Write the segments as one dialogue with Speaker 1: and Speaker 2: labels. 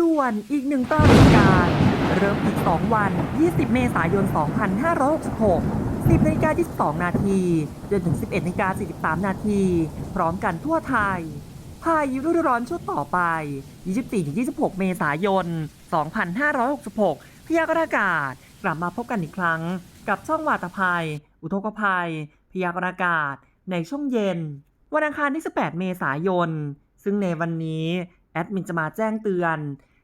Speaker 1: ด่วนอีกหนึ่งปรากฏการ เริ่มอีก 2 วัน 20 เมษายน 2566 10นาฬิกา22 นาทีจนถึง 11นาฬิกา43 นาที พร้อมกันทั่วไทย พายุฤดูร้อนชุดต่อไป 24-26 เมษายน 2566 พยากรณ์อากาศ กลับมาพบกันอีกครั้ง กับช่องวาตภัย อุทกภัย พยากรณ์อากาศ ในช่วงเย็น วันอังคารที่ 18 เมษายน ซึ่งในวันนี้ แอดมินจะมาแจ้งเตือน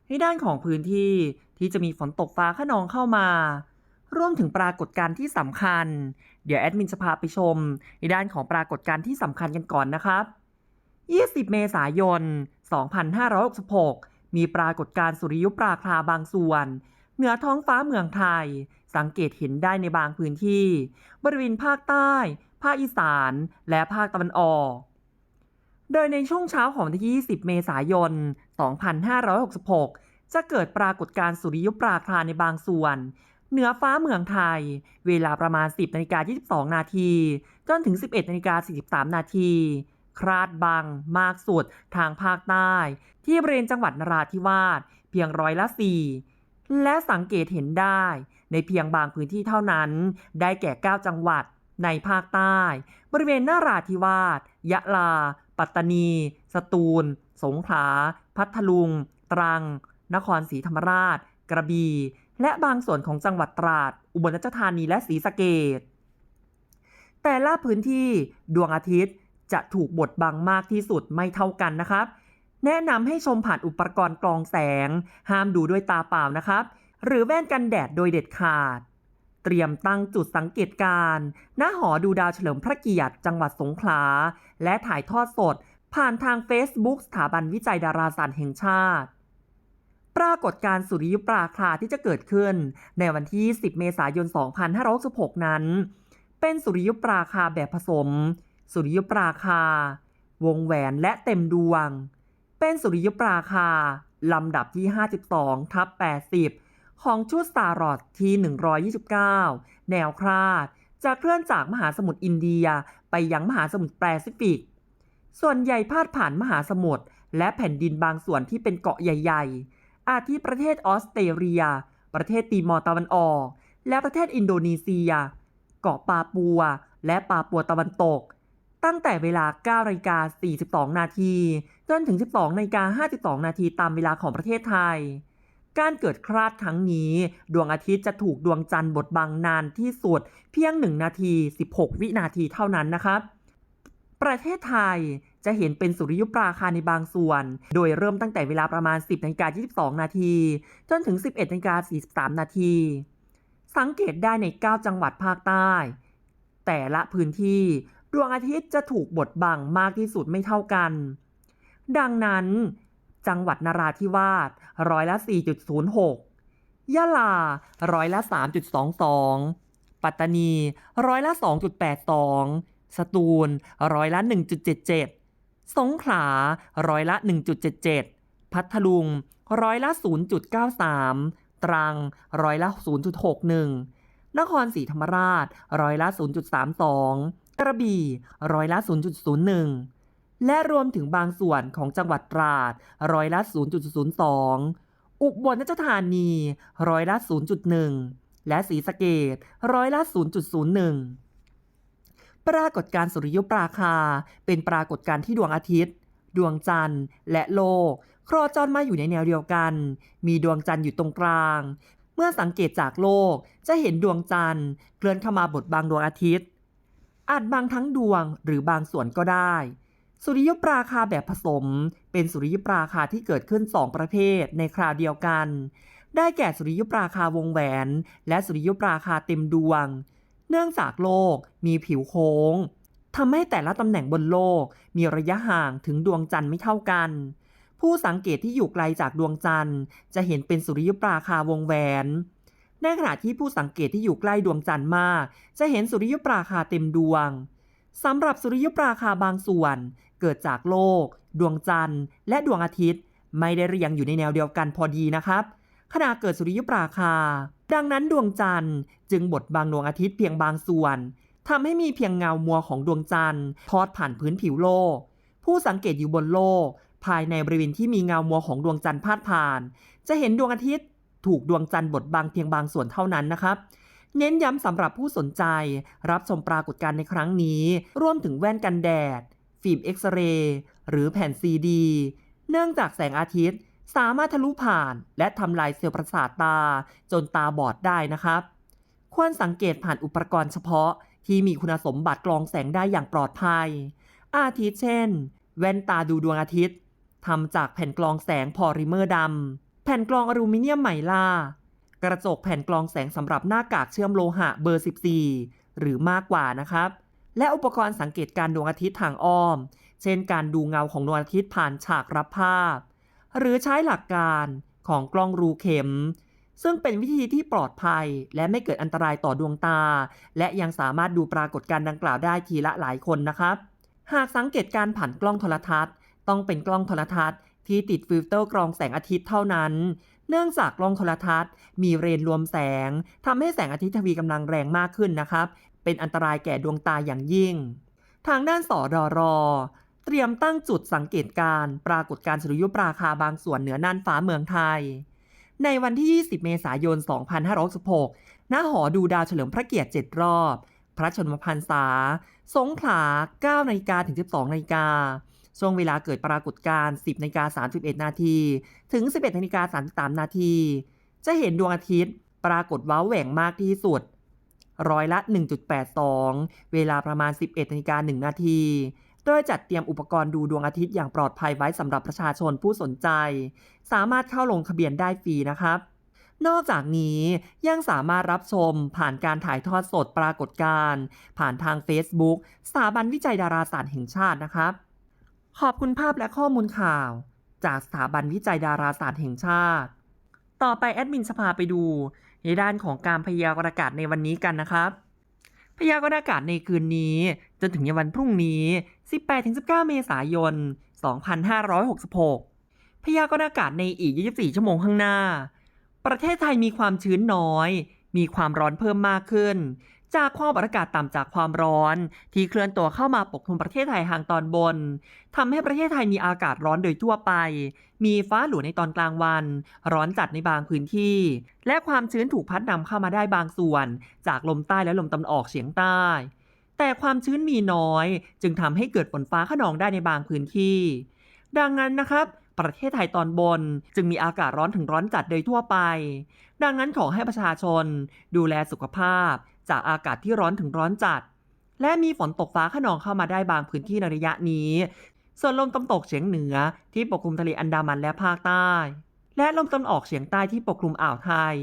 Speaker 1: ให้ด้านของพื้นที่ที่จะมีฝนตกฟ้าขนองเข้ามา รวมถึงปรากฏการณ์ที่สำคัญ เดี๋ยวแอดมินจะพาไปชม ในด้านของปรากฏการณ์ที่สำคัญกันก่อนนะครับ 20 เมษายน 2566 มีปรากฏการณ์สุริยุปราคาบางส่วน เหนือท้องฟ้าเมืองไทย สังเกตเห็นได้ในบางพื้นที่ บริเวณภาคใต้ ภาคอีสาน และภาคตะวันออก โดยในช่วงเช้าของวันที่ 20 เมษายน 2566 จะเกิดปรากฏการณ์สุริยุปราคาในบางส่วน เหนือฟ้าเมืองไทย เวลาประมาณ 10นาฬิกา22 นาที จนถึง 11นาฬิกา43 นาทีคราดบางมากสุดทางภาคใต้ ที่บริเวณจังหวัดนราธิวาสเพียงร้อยละ4และสังเกตเห็นได้ ในเพียงบางพื้นที่เท่านั้น ได้แก่ 9 จังหวัดในภาคใต้ บริเวณนราธิวาสยะลา ปัตตานี สตูล สงขลา พัทลุง ตรัง นครศรีธรรมราช กระบี่และบางส่วนของจังหวัดตราด อุบลราชธานีและศรีสะเกษแต่ละพื้นที่ดวงอาทิตย์จะถูกบดบังมากที่สุดไม่เท่ากันนะครับ แนะนำให้ชมผ่านอุปกรณ์กรองแสง ห้ามดูด้วยตาเปล่านะครับ หรือแว่นกันแดดโดยเด็ดขาด เตรียมตั้งจุดสังเกตการณ์ณหอดูดาวเฉลิมพระเกียรติจังหวัดสงขลา และถ่ายทอดสด ผ่านทาง Facebook สถาบันวิจัยดาราศาสตร์แห่งชาติ ปรากฏการสุริยุปราคาที่จะเกิดขึ้น ในวันที่ 10 เมษายน 2566 นั้น เป็นสุริยุปราคาแบบผสม สุริยุปราคา วงแหวนและเต็มดวง เป็นสุริยุปราคาลำดับที่ 52 ทับ 80 ของชุดสตาร์รอดที่ 129 แนวคลาด จะเคลื่อนจากมหาสมุทรอินเดียไปยังมหาสมุทรแปซิฟิก ส่วนใหญ่พาดผ่านมหาสมุทรและแผ่นดินบางส่วนที่เป็นเกาะใหญ่ ๆ อาทิประเทศออสเตรเลีย ประเทศตีมอร์ตะวันออก และประเทศอินโดนีเซีย เกาะปาปัว และปาปัวตะวันตก ตั้งแต่เวลา9นาฬิกา42 นาที จนถึง 12นาฬิกา52 นาทีตามเวลาของประเทศไทย การเกิดคลาดครั้งนี้ ดวงอาทิตย์จะถูกดวงจันทร์บดบังนานที่สุด เพียง 1 นาที 16 วินาทีเท่านั้นนะครับ ประเทศไทย จะเห็นเป็นสุริยุปราคาในบางส่วน โดยเริ่มตั้งแต่เวลาประมาณ 10นาฬิกา22 นาที จนถึง 11นาฬิกา43 นาที สังเกตได้ใน 9 จังหวัดภาคใต้ แต่ละพื้นที่ดวงอาทิตย์จะถูกบดบังมากที่สุดไม่เท่ากัน ดังนั้น จังหวัดนราธิวาสร้อยละ 4.06 ยะลาร้อยละ 3.22 ปัตตานีร้อยละ 2.82สตูลร้อยละ 1.77 สงขลาร้อยละ 1.77 พัทลุง ร้อยละ 0.93 ตรัง ร้อยละ 0.61 นครศรีธรรมราช ร้อยละ 0.32 กระบี่ ร้อยละ 0.01 และรวมถึงบางส่วนของจังหวัดตราด ร้อยละ 0.02 อุบลราชธานี ร้อยละ 0.1 และศรีสะเกดร้อยละ 0.01 ปรากฏการณ์สุริยุปราคา เป็นปรากฏการณ์ที่ดวงอาทิตย์ ดวงจันทร์ และโลก โครจรมาอยู่ในแนวเดียวกัน มีดวงจันทร์อยู่ตรงกลาง เมื่อสังเกตจากโลกจะเห็นดวงจันทร์เคลื่อนเข้ามาบดบังดวงอาทิตย์ อาจบางทั้งดวงหรือบางส่วนก็ได้ สุริยุปราคาแบบผสม เป็นสุริยุปราคาที่เกิดขึ้น2ประเภทในคราวเดียวกัน ได้แก่สุริยุปราคาวงแหวน และสุริยุปราคาเต็มดวง เนื่องจากโลกมีผิวโค้งทำให้แต่ละตำแหน่งบนโลกมีระยะห่างถึงดวงจันทร์ไม่เท่ากัน ผู้สังเกตที่อยู่ไกลจากดวงจันทร์ จะเห็นเป็นสุริยุปราคาวงแหวน ในขณะที่ผู้สังเกตที่อยู่ใกล้ดวงจันทร์มาก จะเห็นสุริยุปราคาเต็มดวงสำหรับสุริยุปราคาบางส่วน เกิดจากโลก ดวงจันทร์ และดวงอาทิตย์ ไม่ได้เรียงอยู่ในแนวเดียวกันพอดีนะครับ ขณะเกิดสุริยุปราคา ดังนั้นดวงจันทร์จึงบดบังดวงอาทิตย์เพียงบางส่วนทำให้มีเพียงเงามัวของดวงจันทร์ทอดผ่านพื้นผิวโลก ผู้สังเกตอยู่บนโลก ภายในบริเวณที่มีเงามัวของดวงจันทร์พาดผ่าน จะเห็นดวงอาทิตย์ ถูกดวงจันทร์บดบังเพียงบางส่วนเท่านั้นนะครับเน้นย้ำสำหรับผู้สนใจ รับชมปรากฏการณ์ในครั้งนี้ รวมถึงแว่นกันแดด ฟิล์มเอ็กซเรย์หรือแผ่นซีดี เนื่องจากแสงอาทิตย์ สามารถทะลุผ่านและทำลายเซลล์ประสาทตาจนตาบอดได้นะครับ ควรสังเกตผ่านอุปกรณ์เฉพาะที่มีคุณสมบัติกรองแสงได้อย่างปลอดภัย อาทิเช่น แว่นตาดูดวงอาทิตย์ทำจากแผ่นกรองแสงพอลิเมอร์ดำแผ่นกรองอลูมิเนียมไหมล่ากระจกแผ่นกรองแสงสำหรับหน้ากากเชื่อมโลหะเบอร์ 14 หรือมากกว่านะครับ และอุปกรณ์สังเกตการดวงอาทิตย์ทางอ้อม เช่นการดูเงาของดวงอาทิตย์ผ่านฉากรับภาพ หรือใช้หลักการของกล้องรูเข็ม ซึ่งเป็นวิธีที่ปลอดภัย และไม่เกิดอันตรายต่อดวงตา และยังสามารถดูปรากฏการณ์ดังกล่าวได้ทีละหลายคนนะครับ หากสังเกตการผ่านกล้องโทรทัศน์ ต้องเป็นกล้องโทรทัศน์ที่ติดฟิลเตอร์กรองแสงอาทิตย์เท่านั้น เนื่องจากกล้องโทรทัศน์ มีเรนรวมแสงทำให้แสงอาทิตย์ทวีกำลังแรงมากขึ้นนะครับ เป็นอันตรายแก่ดวงตาอย่างยิ่ง ทางด้านสอดอรอ เตรียมตั้งจุดสังเกตการปรากฏการณ์สุริยุปราคาบางส่วนเหนือน่านฟ้าเมืองไทย ในวันที่ 20 เมษายน 2566 ณ หอดูดาวเฉลิมพระเกียรติ 7 รอบ พระชนมพรรษา สงขลา 9นาฬิกาถึง 12นาฬิกาช่วงเวลาเกิดปรากฏการณ์ 10นาฬิกา31 นาที ถึง 11นาฬิกา33 นาที จะเห็นดวงอาทิตย์ปรากฏว้าแหว่งมากที่สุด ร้อยละ 1.82 เวลาประมาณ 11นาฬิกา1นาที โดยจัดเตรียมอุปกรณ์ดูดวงอาทิตย์อย่างปลอดภัยไว้สำหรับประชาชนผู้สนใจ สามารถเข้าลงทะเบียนได้ฟรีนะครับนอกจากนี้ยังสามารถรับชมผ่านการถ่ายทอดสดปรากฏการณ์ผ่านทาง Facebook สถาบันวิจัยดาราศาสตร์แห่งชาตินะครับ ขอบคุณภาพและข้อมูลข่าว จากสถาบันวิจัยดาราศาสตร์แห่งชาติ ต่อไปแอดมินจะพาไปดูในด้านของการพยากรณ์อากาศในวันนี้กันนะครับ พยากรณ์อากาศในคืนนี้จนถึงในวันพรุ่งนี้ 18-19 เมษายน 2566 พยากรณ์อากาศในอีก 24 ชั่วโมงข้างหน้า ประเทศไทยมีความชื้นน้อย มีความร้อนเพิ่มมากขึ้น จากความกดอากาศต่ำจากความร้อนที่เคลื่อนตัวเข้ามาปกคลุมประเทศไทยทางตอนบนทำให้ประเทศไทยมีอากาศร้อนโดยทั่วไป มีฟ้าหลวในตอนกลางวัน ร้อนจัดในบางพื้นที่ และความชื้นถูกพัดนำเข้ามาได้บางส่วน จากลมใต้และลมตะวันออกเฉียงใต้ แต่ความชื้นมีน้อย จึงทำให้เกิดฝนฟ้าขนองได้ในบางพื้นที่ ดังนั้นนะครับประเทศไทยตอนบนจึงมีอากาศร้อนถึงร้อนจัดโดยทั่วไป ดังนั้นขอให้ประชาชน ดูแลสุขภาพ จากอากาศที่ร้อนถึงร้อนจัด และมีฝนตกฟ้าขนองเข้ามาได้บางพื้นที่ในระยะนี้ ส่วนลมตะวันตกเฉียงเหนือที่ปกคลุมทะเลอันดามันและภาคใต้ และลมตะวันออกเฉียงใต้ที่ปกคลุมอ่าวไทย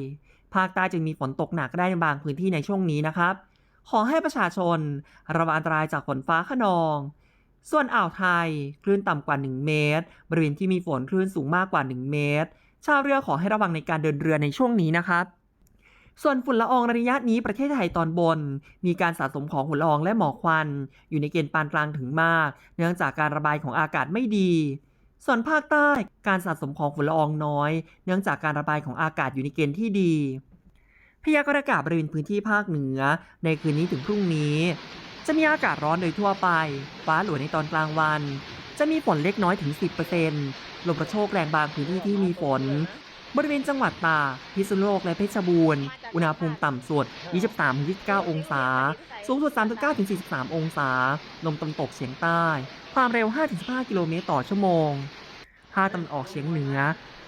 Speaker 1: ภาคใต้จึงมีฝนตกหนักได้ในบางพื้นที่ในช่วงนี้นะครับ ขอให้ประชาชน ระวังอันตรายจากฝนฟ้าขนอง ส่วนอ่าวไทย คลื่นต่ำกว่า 1 เมตร บริเวณที่มีฝนคลื่นสูงมากกว่า 1 เมตร ชาวเรือขอให้ระวังในการเดินเรือในช่วงนี้นะครับส่วนฝุ่นละอองในระยะนี้ประเทศไทยตอนบน มีการสะสมของฝุ่นละอองและหมอกควัน อยู่ในเกณฑ์ปานกลางถึงมาก เนื่องจากการระบายของอากาศไม่ดี ส่วนภาคใต้การสะสมของฝุ่นละอองน้อย เนื่องจากการระบายของอากาศอยู่ในเกณฑ์ที่ดี พยากรณ์อากาศบริเวณพื้นที่ภาคเหนือ ในคืนนี้ถึงพรุ่งนี้ จะมีอากาศร้อนโดยทั่วไป ฟ้าหลวในตอนกลางวัน จะมีฝนเล็กน้อยถึง 10%ลมกระโชกแรงบางพื้นที่ที่มีฝน บริเวณจังหวัดตาพิษณุโลกและเพชรบูรณ์ อุณหภูมิต่ำสุด 23-29 องศา สูงสุด 39-43 องศา ลมตะวันตกเฉียงใต้ ความเร็ว 5-15 กิโลเมตรต่อชั่วโมงภาคตะวันออกเฉียงเหนือ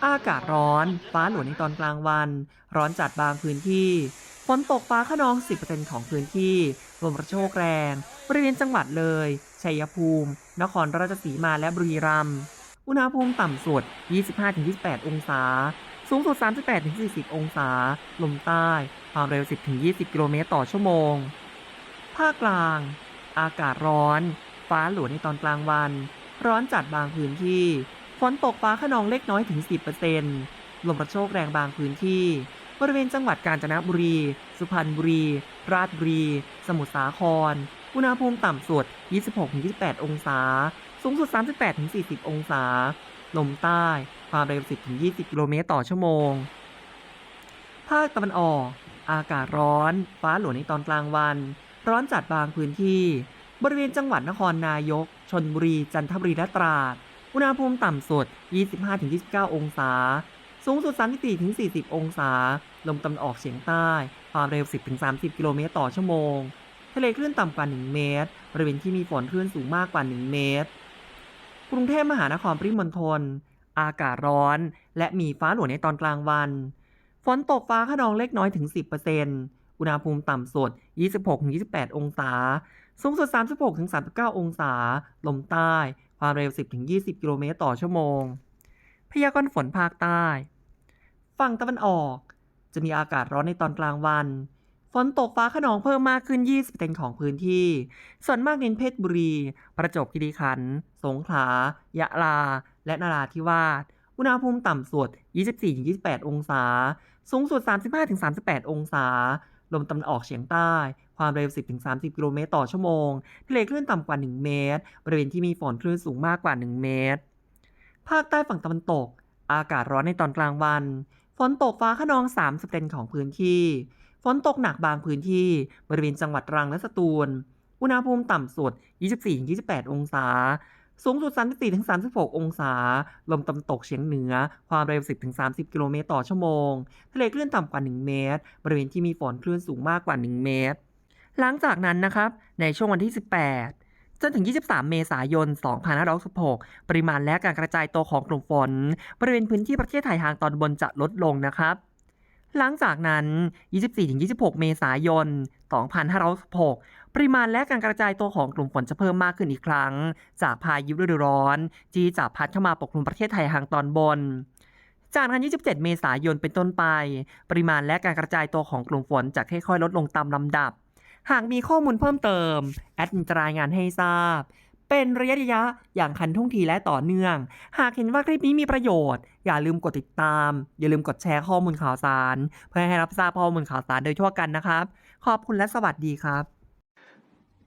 Speaker 1: อากาศร้อน ฟ้าหลวในตอนกลางวัน ร้อนจัดบางพื้นที่ ฝนตกฟ้าขนอง 10%ของพื้นที่ลมกระโชกแรง บริเวณจังหวัดเลย ชัยภูมิ นครราชสีมาและบุรีรัมย์ อุณหภูมิต่ำสุด 25-28 องศา สูงสุด 38-40 องศา ลมใต้ ความเร็ว 10-20 กิโลเมตรต่อชั่วโมง ภาคกลาง อากาศร้อน ฟ้าหลวในตอนกลางวัน ร้อนจัดบางพื้นที่ ฝนตกฟ้าขนองเล็กน้อยถึง 10%ลมกระโชกแรงบางพื้นที่ บริเวณจังหวัดกาญจนบุรี สุพรรณบุรี ราชบุรี สมุทรสาคร อุณหภูมิต่ำสุด 26-28 องศา สูงสุด 38-40 องศา ลมใต้ ความเร็ว 10-20 กิโลเมตรต่อชั่วโมง ภาคตะวันออก อากาศร้อน ฟ้าหลวในตอนกลางวัน ร้อนจัดบางพื้นที่ บริเวณจังหวัดนครนายก ชนบุรี จันทบุรี และตราด อุณหภูมิต่ำสุด 25-29 องศา สูงสุด 34-40 องศา ลมตะวันออกเฉียงใต้ ความเร็ว 10-30 กิโลเมตรต่อชั่วโมง ทะเลคลื่นต่ำกว่า 1 เมตร บริเวณที่มีฝนคลื่นสูงมากกว่า 1 เมตร กรุงเทพมหานครปริมณฑล อากาศร้อน และมีฟ้าหลวในตอนกลางวัน ฝนตกฟ้าขนองเล็กน้อยถึง 10%อุณหภูมิต่ำสุด 26-28 องศา สูงสุด 36-39 องศา ลมใต้ ความเร็ว 10-20 กิโลเมตรต่อชั่วโมง พยากรณ์ฝนภาคใต้ ฝั่งตะวันออก จะมีอากาศร้อนในตอนกลางวัน ฝนตกฟ้าขนองเพิ่มมากขึ้น 20%ของพื้นที่ ส่วนมากเน้นเพชรบุรี ประจวบคีรีขันธ์ สงขลา ยะลา และนราธิวาส อุณหภูมิต่ำสุด 24-28 องศา สูงสุด 35-38 องศา ลมตะวันออกเฉียงใต้ ความเร็ว 10-30 กิโลเมตรต่อชั่วโมง ทะเลคลื่นต่ำกว่า 1 เมตร บริเวณที่มีฝนคลื่นสูงมากกว่า 1 เมตร ภาคใต้ฝั่งตะวันตก อากาศร้อนในตอนกลางวัน ฝนตกฟ้าขนอง30%ของพื้นที่ ฝนตกหนักบางพื้นที่ บริเวณจังหวัดตรังและสตูล อุณหภูมิต่ำสุด 24-28 องศา สูงสุด 34-36 องศา ลมตะวันตกเฉียงเหนือ ความเร็ว 10-30 กิโลเมตรต่อชั่วโมง ทะเลคลื่นต่ำกว่า 1 เมตร บริเวณที่มีฝนคลื่นสูงมากกว่า 1 เมตร หลังจากนั้นนะครับ ในช่วงวันที่ 18 จนถึง 23 เมษายน 2566 ปริมาณและการกระจายตัวของกลุ่มฝน บริเวณพื้นที่ประเทศไทยทางตอนบนจะลดลงนะครับหลังจากนั้น 24-26 เมษายน 2566 ปริมาณและการกระจายตัวของกลุ่มฝนจะเพิ่มมากขึ้นอีกครั้ง จากพายุฤดูร้อนที่จะพัดเข้ามาปกคลุมประเทศไทยทางตอนบนจากวันั้น27 เมษายนเป็นต้นไป ปริมาณและการกระจายตัวของกลุ่มฝนจะค่อยๆ ลดลงตามลำดับ หากมีข้อมูลเพิ่มเติม แอดมินจะรายงานให้ทราบ เป็นระยะระยะอย่างคันทุ่งทีและต่อเนื่อง หากเห็นว่าคลิปนี้มีประโยชน์ อย่าลืมกดติดตาม อย่าลืมกดแชร์ข้อมูลข่าวสาร เพื่อให้รับทราบข้อมูลข่าวสารโดยทั่วกันนะครับ ขอบคุณและสวัสดีครับ